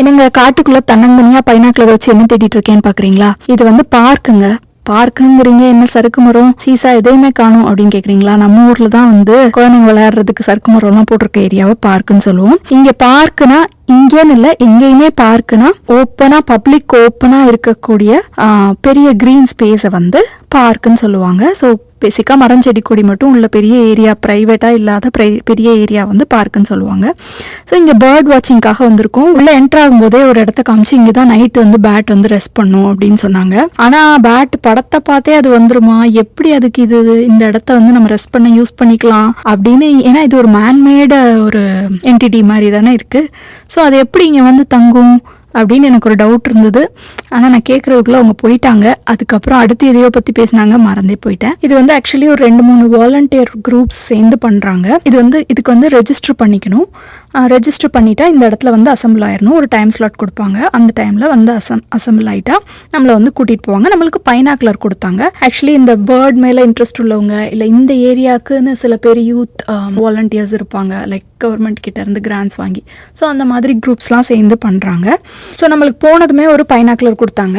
என்னங்க காட்டுக்குள்ள தன்னந்தனியா பைனாக்குலர் வச்சு என்ன தேடிட்டு இருக்கேன்னு பாக்குறீங்களா? இது வந்து பார்க்குங்க. பார்க்குங்கிறீங்க என்ன சறுக்கு மரம்? சீசா எதையுமே காணும் அப்படின்னு கேக்குறீங்களா? நம்ம ஊர்ல தான் வந்து குழந்தைங்க விளையாடுறதுக்கு சறுக்கு மரம் எல்லாம் போட்டிருக்க ஏரியாவை பார்க்குன்னு சொல்லுவோம். இங்க பார்க்குனா இங்கேன்னு இல்லை எங்கேயுமே பார்க்குனா ஓப்பனா பப்ளிக் ஓப்பனா இருக்கக்கூடிய பெரிய கிரீன் ஸ்பேஸை வந்து பார்க்குன்னு சொல்லுவாங்க. ஸோ பேசிக்காக மரம் செடி கொடி மட்டும் உள்ள பெரிய ஏரியா ப்ரைவேட்டாக இல்லாத ப்ரை பெரிய ஏரியா வந்து பார்க்குன்னு சொல்லுவாங்க. ஸோ இங்கே பேர்ட் வாட்சிங்காக வந்திருக்கோம். உள்ளே என்ட்ரு ஆகும்போதே ஒரு இடத்த காமிச்சு இங்கே தான் நைட்டு வந்து பேட் வந்து ரெஸ்ட் பண்ணும் அப்படின்னு சொன்னாங்க. ஆனால் பேட் படத்தை பார்த்தே அது வந்துருமா? எப்படி அதுக்கு இது இந்த இடத்த வந்து நம்ம ரெஸ்ட் பண்ண யூஸ் பண்ணிக்கலாம்? அப்படின்னு ஏன்னா இது ஒரு மேன்மேடு ஒரு என்டிட்டி மாதிரி தானே இருக்குது ஸோ அது எப்படி இங்கே வந்து தங்கும்? அப்படின்னு எனக்கு ஒரு டவுட் இருந்தது. ஆனால் நான் கேட்குறதுக்குள்ளே அவங்க போயிட்டாங்க. அதுக்கப்புறம் அடுத்து எதையோ பற்றி பேசினாங்க மறந்தே போயிட்டேன். இது வந்து ஆக்சுவலி ஒரு ரெண்டு மூணு வாலண்டியர் குரூப்ஸ் சேர்ந்து பண்ணுறாங்க இது வந்து இதுக்கு வந்து ரெஜிஸ்டர் பண்ணிக்கணும். ரெஜிஸ்டர் பண்ணிட்டா இந்த இடத்துல வந்து அசம்பிள் ஆயிடணும் ஒரு டைம் ஸ்லாட் கொடுப்பாங்க. அந்த டைமில் வந்து அசம் அசம்பிள் ஆகிட்டா நம்மளை வந்து கூட்டிகிட்டு போவாங்க. நம்மளுக்கு பைனாக்குலர் கொடுத்தாங்க. ஆக்சுவலி இந்த பேர்ட் மேலே இன்ட்ரெஸ்ட் உள்ளவங்க இல்லை இந்த ஏரியாவுக்குன்னு சில பேர் யூத் வாலண்டியர்ஸ் இருப்பாங்க. லைக் கவர்மெண்ட் கிட்ட இருந்து கிராண்ட்ஸ் வாங்கி. ஸோ அந்த மாதிரி குரூப்ஸ்லாம் சேர்ந்து பண்ணுறாங்க ஸோ நம்மளுக்கு போனதுமே ஒரு பைனாக்குலர் கொடுத்தாங்க.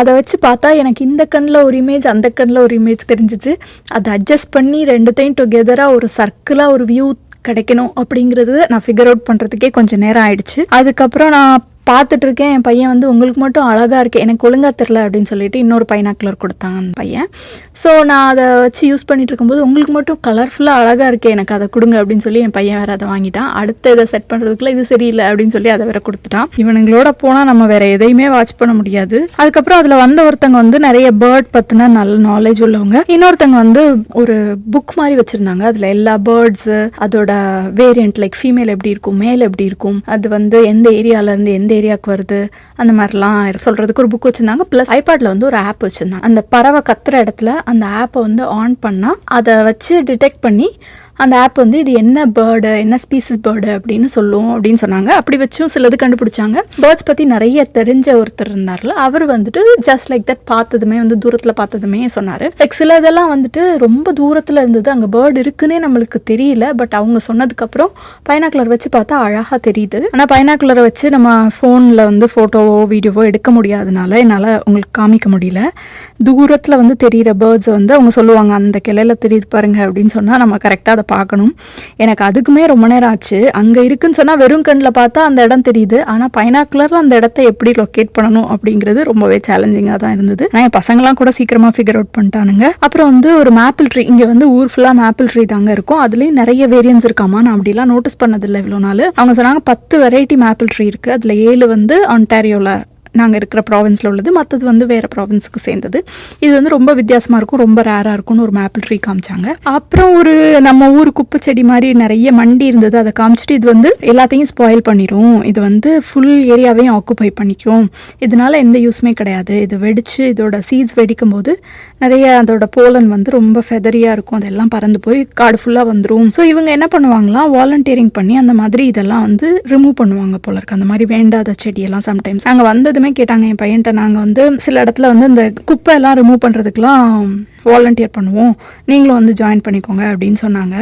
அதை வச்சு பார்த்தா எனக்கு இந்த கண்ணில் ஒரு இமேஜ் அந்த கண்ணில் ஒரு இமேஜ் தெரிஞ்சிச்சு. அதை அட்ஜஸ்ட் பண்ணி ரெண்டுத்தையும் டுகெதராக ஒரு சர்க்கிளாக ஒரு வியூ கிடைக்கணும் அப்படிங்கிறது நான் ஃபிகர் அவுட் பண்ணுறதுக்கே கொஞ்சம் நேரம் ஆயிடுச்சு. அதுக்கப்புறம் நான் பார்த்துட்டு இருக்கேன் என் பையன் வந்து உங்களுக்கு மட்டும் அழகாக இருக்கு. எனக்கு ஒழுங்காக தெரில அப்படின்னு சொல்லிட்டு இன்னொரு பைனாக்குலர் கொடுத்தாங்க அந்த பையன். ஸோ நான் அதை வச்சு யூஸ் பண்ணிட்டு இருக்கும்போது உங்களுக்கு மட்டும் கலர்ஃபுல்லாக அழகாக இருக்கே எனக்கு அதை கொடுங்க அப்படின்னு சொல்லி என் பையன் வேறு அதை வாங்கிட்டான். அடுத்த இதை செட் பண்ணுறதுக்குள்ள இது சரியில்லை அப்படின்னு சொல்லி அதை வேற கொடுத்துட்டான். இவனுங்களோட போனால் நம்ம வேற எதையுமே வாட்ச் பண்ண முடியாது. அதுக்கப்புறம் அதில் வந்த ஒருத்தங்க வந்து நிறைய பேர்ட் பற்றின நல்ல நாலேஜ் உள்ளவங்க. இன்னொருத்தங்க வந்து ஒரு புக் மாதிரி வச்சுருந்தாங்க. அதில் எல்லா பேர்ட்ஸு அதோட வேரியண்ட் லைக் ஃபீமேல் எப்படி இருக்கும் மேல் எப்படி இருக்கும் அது வந்து எந்த ஏரியாவிலேருந்து எந்த ஏரியாவுக்கு வருது அந்த மாதிரிலாம் சொல்கிறதுக்கு ஒரு புக் வச்சுருந்தாங்க. ப்ளஸ் ஐபேடில் வந்து ஒரு ஆப் வச்சுருந்தாங்க. அந்த பறவை கத்துற இடத்துல அந்த ஆப்பை வந்து ஆன் பண்ணால் அதை வச்சு டிடெக்ட் பண்ணி அந்த ஆப் வந்து இது என்ன பேர்டு என்ன ஸ்பீசிஸ் பேர்டு அப்படின்னு சொல்லும் அப்படின்னு சொன்னாங்க. அப்படி வச்சும் சிலது கண்டுபிடிச்சாங்க. பேர்ட்ஸ் பற்றி நிறைய தெரிஞ்ச ஒருத்தர் இருந்தார்ல அவர் வந்துட்டு ஜஸ்ட் லைக் தட் பார்த்ததுமே வந்து தூரத்தில் பார்த்ததுமே சொன்னார். லைக் சில இதெல்லாம் வந்துட்டு ரொம்ப தூரத்தில் இருந்தது. அங்கே பேர்டு இருக்குன்னே நம்மளுக்கு தெரியல. பட் அவங்க சொன்னதுக்கப்புறம் பைனாக்குலர் வச்சு பார்த்தா அழகாக தெரியுது. ஆனால் பைனாக்குலரை வச்சு நம்ம ஃபோனில் வந்து ஃபோட்டோவோ வீடியோவோ எடுக்க முடியாதனால என்னால் உங்களுக்கு காமிக்க முடியல. தூரத்தில் வந்து தெரியிற பேர்ட்ஸை வந்து அவங்க சொல்லுவாங்க அந்த கிளையில தெரியுது பாருங்க அப்படின்னு சொன்னால் நம்ம கரெக்டாக அதை பார்க்கணும். எனக்கு அதுக்குமே ரொம்ப நேரம் ஆச்சு. அங்கே இருக்குன்னு சொன்னால் வெறும் கண்ணில் பார்த்தா அந்த இடம் தெரியுது. ஆனால் பைனாக்குலரில் அந்த இடத்த எப்படி லொக்கேட் பண்ணணும் அப்படிங்கிறது ரொம்பவே சேலஞ்சிங்காக தான் இருந்தது. நான் என் பசங்களாம் கூட சீக்கிரமாக ஃபிகர் அவுட் பண்ணிட்டானுங்க. அப்புறம் வந்து ஒரு மேப்பிள் ட்ரீ இங்கே வந்து ஊர் ஃபுல்லாக மேப்பிள் ட்ரீ தாங்க இருக்கும். அதுலேயும் நிறைய வேரியன்ஸ் இருக்காமா? நான் அப்படிலாம் நோட்டீஸ் பண்ணதில்லை இவ்வளோ நாள். அவங்க சொன்னாங்க பத்து வெரைட்டி மேப்பிள் ட்ரீ இருக்குது அதில் ஏழு வந்து ஆன்டாரியோவில் நாங்கள் இருக்கிற ப்ராவின்ஸில் உள்ளது. மற்றது வந்து வேறு ப்ராவின்ஸுக்கு சேர்ந்தது. இது வந்து ரொம்ப வித்தியாசமாக இருக்கும். ரொம்ப ரேராக இருக்கும்னு ஒரு மேப்பிள் ட்ரீ காமிச்சாங்க. அப்புறம் ஒரு நம்ம ஊர் குப்பை செடி மாதிரி நிறைய மண்டி இருந்தது. அதை காமிச்சிட்டு இது வந்து எல்லாத்தையும் ஸ்பாயில் பண்ணிடும் இது வந்து ஃபுல் ஏரியாவையும் ஆக்குப்பை பண்ணிக்கும். இதனால எந்த யூஸுமே கிடையாது. இது வெடித்து இதோட சீட்ஸ் வெடிக்கும் போது நிறைய அதோட போலன் வந்து ரொம்ப ஃபெதரியாக இருக்கும். அதெல்லாம் பறந்து போய் காடு ஃபுல்லாக வந்துடும் ஸோ இவங்க என்ன பண்ணுவாங்களாம் வாலண்டியரிங் பண்ணி அந்த மாதிரி இதெல்லாம் வந்து ரிமூவ் பண்ணுவாங்க போல இருக்கு. அந்த மாதிரி வேண்டாத செடியெல்லாம் சம்டைம்ஸ் அங்கே வந்ததுமே கேட்டாங்க என் பையன்கிட்ட நாங்கள் வந்து சில இடத்துல வந்து இந்த குப்பை எல்லாம் ரிமூவ் பண்ணுறதுக்கெலாம் வாலண்டியர் பண்ணுவோம். நீங்களும் வந்து ஜாயின் பண்ணிக்கோங்க அப்படின்னு சொன்னாங்க.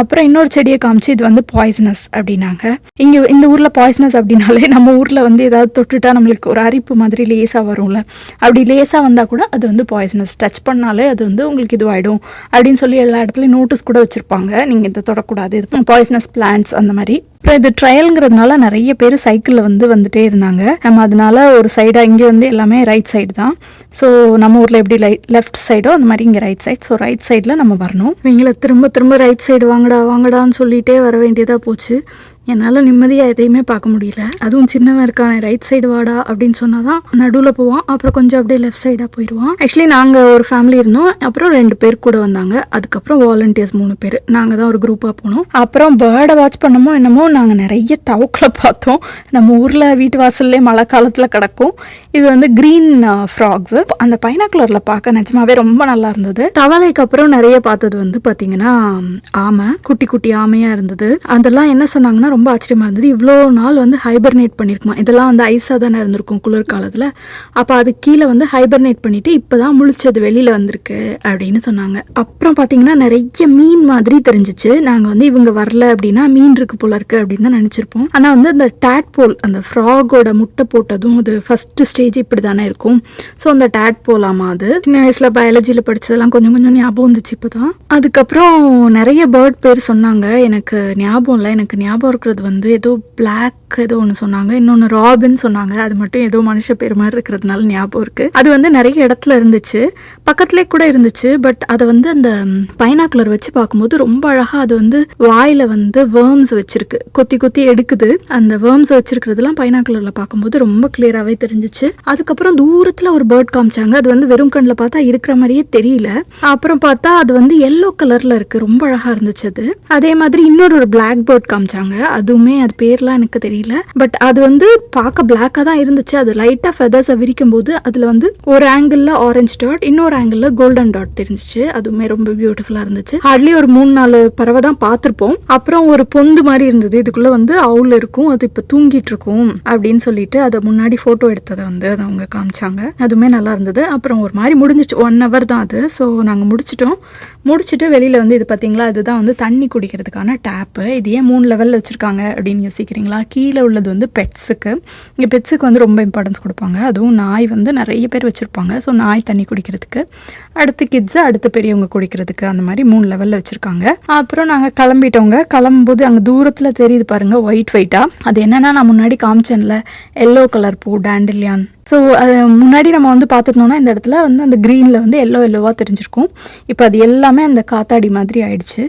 அப்புறம் இன்னொரு செடியை காமிச்சு இது வந்து பாய்சனஸ் அப்படின்னாங்க. இங்கே இந்த ஊரில் பாய்சனஸ் அப்படின்னாலே நம்ம ஊரில் வந்து ஏதாவது தொட்டுட்டா நம்மளுக்கு ஒரு அரிப்பு மாதிரி லேசாக வரும்ல. அப்படி லேசாக வந்தால் கூட அது வந்து பாய்சனஸ் டச் பண்ணாலே அது வந்து உங்களுக்கு இதுவாயிடும் அப்படின்னு சொல்லி எல்லா இடத்துலையும் நோட்டீஸ் கூட வச்சுருப்பாங்க. நீங்கள் இதை தொடக்கூடாது. இது பாய்சனஸ் பிளான்ட்ஸ் அந்த மாதிரி. அப்புறம் இது ட்ரையலுங்கிறதுனால நிறைய பேர் சைக்கிளில் வந்து வந்துட்டே இருந்தாங்க. நம்ம அதனால ஒரு சைடாக இங்கே வந்து எல்லாமே ரைட் சைடு தான். ஸோ நம்ம ஊரில் எப்படி லை லெஃப்ட் சைடோ அந்த மாதிரி இங்கே ரைட் சைட் ஸோ ரைட் சைடில் நம்ம வரணும். இவங்களை திரும்ப திரும்ப ரைட் சைடு வாங்கடா வாங்கடான்னு சொல்லிட்டே வர வேண்டியதாக போச்சு. என்னால் நிம்மதியாக எதையுமே பார்க்க முடியல. அதுவும் சின்னவன் இருக்கான ரைட் சைடு வாடா அப்படின்னு சொன்னால் தான் நடுவில் போவான். அப்புறம் கொஞ்சம் அப்படியே லெஃப்ட் சைடாக போயிடுவான். ஆக்சுவலி நாங்கள் ஒரு ஃபேமிலி இருந்தோம். அப்புறம் ரெண்டு பேர் கூட வந்தாங்க. அதுக்கப்புறம் வாலண்டியர்ஸ் மூணு பேர். நாங்கள் தான் ஒரு குரூப்பாக போனோம். அப்புறம் பேர்டை வாட்ச் பண்ணமோ என்னமோ நாங்கள் நிறைய தவக்களை பார்த்தோம். நம்ம ஊரில் வீட்டு வாசல்லே மழை காலத்தில் கிடக்கும். இது வந்து க்ரீன் ஃப்ராக்ஸ் அந்த பைனாக்குலரில் பார்க்க நிஜமாவே ரொம்ப நல்லா இருந்தது. தவளைக்கு அப்புறம் நிறைய பார்த்தது வந்து பார்த்தீங்கன்னா ஆமை குட்டி குட்டி ஆமையாக இருந்தது. அதெல்லாம் என்ன சொன்னாங்கன்னா ரொம்ப ஆச்சரியமா இருந்தது. இவ்வளோ நாள் வந்து ஹைபர்னேட் பண்ணியிருக்குமா இதெல்லாம் வந்து ஐஸாக தானே இருந்திருக்கும் குளிர்காலத்தில். அப்போ அது கீழே வந்து ஹைபர்னேட் பண்ணிவிட்டு இப்போ தான் முழிச்சது வெளியில் வந்திருக்கு அப்படின்னு சொன்னாங்க. அப்புறம் பார்த்தீங்கன்னா நிறைய மீன் மாதிரி தெரிஞ்சிச்சு. நாங்கள் வந்து இவங்க வரல அப்படின்னா மீன் இருக்கு போல இருக்கு அப்படின்னு தான் நினச்சிருப்போம். ஆனால் வந்து அந்த டேட்போல் அந்த ஃப்ராகோட முட்டை போட்டதும் அது ஃபஸ்ட்டு ஸ்டேஜ் இப்படி தானே இருக்கும். ஸோ அந்த டேட்போலாமா அது. சின்ன வயசில் பயாலஜியில் படித்ததெல்லாம் கொஞ்சம் கொஞ்சம் ஞாபகம் வந்துச்சு இப்போ தான் அதுக்கப்புறம் நிறைய பேர்ட் பேர் சொன்னாங்க. எனக்கு ஞாபகம் இல்லை. எனக்கு ஞாபகம் இருக்கிறது வந்து ஏதோ பிளாக் ஏதோ ஒன்று சொன்னாங்க. இன்னொன்று ராபின் சொன்னாங்க. அது மட்டும் ஏதோ மனுஷ பேர் மாதிரி இருக்கிறதுனால ஞாபகம் இருக்குது அது வந்து நிறைய இடத்துல இருந்துச்சு. பக்கத்துலேயே கூட இருந்துச்சு. பட் அதை வந்து அந்த பைனாக்குலர் வச்சு பார்க்கும்போது ரொம்ப அழகாக அது வந்து வாயில் வந்து வேர்ம்ஸ் வச்சிருக்கு. கொத்தி கொத்தி எடுக்குது. அந்த வேர்ம்ஸ் வச்சிருக்கிறதுலாம் பைனாக்குலரில் பார்க்கும்போது ரொம்ப கிளியராகவே தெரிஞ்சிச்சு. அதுக்கப்புறம் தூரத்தில் ஒரு பேர்ட் காமிச்சாங்க. அது வந்து வெறும் கண்ணில் பார்த்தா இருக்கிற மாதிரியே தெரியல. அப்புறம் பார்த்தா அது வந்து எல்லோ கலரில் இருக்குது ரொம்ப அழகாக இருந்துச்சு அது. அதே மாதிரி இன்னொரு ஒரு பிளாக் பேர்ட் காமிச்சாங்க. அதுவுமே அது பேர்லாம் எனக்கு தெரியல. பட் அது வந்து பார்க்க பிளாக்காக தான் இருந்துச்சு. அது லைட்டாக ஃபெதர்ஸை விரிக்கும் போது அதில் வந்து ஒரு ஆங்கிளில் ஆரஞ்சு டாட் இன்னொரு ஆங்கிளில் கோல்டன் டாட் தெரிஞ்சிச்சு. அதுவுமே ரொம்ப பியூட்டிஃபுல்லாக இருந்துச்சு. ஹார்ட்லி ஒரு மூணு நாலு பறவை தான் பார்த்துருப்போம். அப்புறம் ஒரு பொந்து மாதிரி இருந்தது. இதுக்குள்ளே வந்து அவுல் இருக்கும். அது இப்போ தூங்கிட்டு இருக்கும் அப்படின்னு சொல்லிட்டு அதை முன்னாடி ஃபோட்டோ எடுத்ததை வந்து அதை அவங்க காமிச்சாங்க. அதுவுமே நல்லா இருந்தது. அப்புறம் ஒரு மாதிரி முடிஞ்சிச்சு. ஒன் ஹவர் தான் அது. ஸோ நாங்கள் முடிச்சிட்டோம். முடிச்சுட்டு வெளியில் வந்து இது பார்த்தீங்களா இதுதான் வந்து தண்ணி குடிக்கிறதுக்கான டேப்பு இது ஏன் மூணு லெவலில் வச்சுருக்காங்க அப்படின்னு யோசிக்கிறீங்களா? கீழே கீழே உள்ளது வந்து பெட்ஸுக்கு இங்கே பெட்ஸுக்கு வந்து ரொம்ப இம்பார்ட்டன்ஸ் கொடுப்பாங்க. அதுவும் நாய் வந்து நிறைய பேர் வச்சுருப்பாங்க. ஸோ நாய் தண்ணி குடிக்கிறதுக்கு. அடுத்து கிட்ஸு அடுத்து பெரியவங்க குடிக்கிறதுக்கு அந்த மாதிரி மூணு லெவலில் வச்சுருக்காங்க. அப்புறம் நாங்கள் கிளம்பிட்டோங்க. கிளம்பும்போது அங்கே தூரத்தில் தெரியுது பாருங்கள் ஒயிட் ஒயிட்டாக அது என்னென்னா நான் முன்னாடி காமிச்சேன்ல எல்லோ கலர் பூ டேண்டிலியான் ஸோ அது முன்னாடி நம்ம வந்து பார்த்துருந்தோம்னா இந்த இடத்துல வந்து அந்த க்ரீனில் வந்து எல்லோ எல்லோவாக தெரிஞ்சிருக்கும். இப்போ அது எல்லாமே அந்த காத்தாடி மாதிரி ஆயிடுச்சு.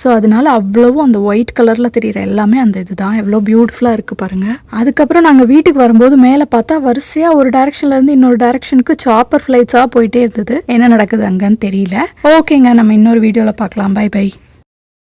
ஸோ அதனால அவ்வளவும் அந்த ஒயிட் கலரில் தெரிகிற எல்லாமே அந்த இது தான் எவ்வளோ பியூட்டிஃபுல்லாக இருக்குது பாருங்கள் அதுக்கப்புறம் நாங்கள் வீட்டுக்கு வரும்போது மேலே பார்த்தா வரிசையாக ஒரு டேரக்ஷன்லேருந்து இன்னொரு டேரக்ஷனுக்கு சாப்பர் ஃப்ளைட்ஸாக போயிட்டே இருந்தது. என்ன நடக்குது அங்கன்னு தெரியல. ஓகேங்க நம்ம இன்னொரு வீடியோவில் பார்க்கலாம். By by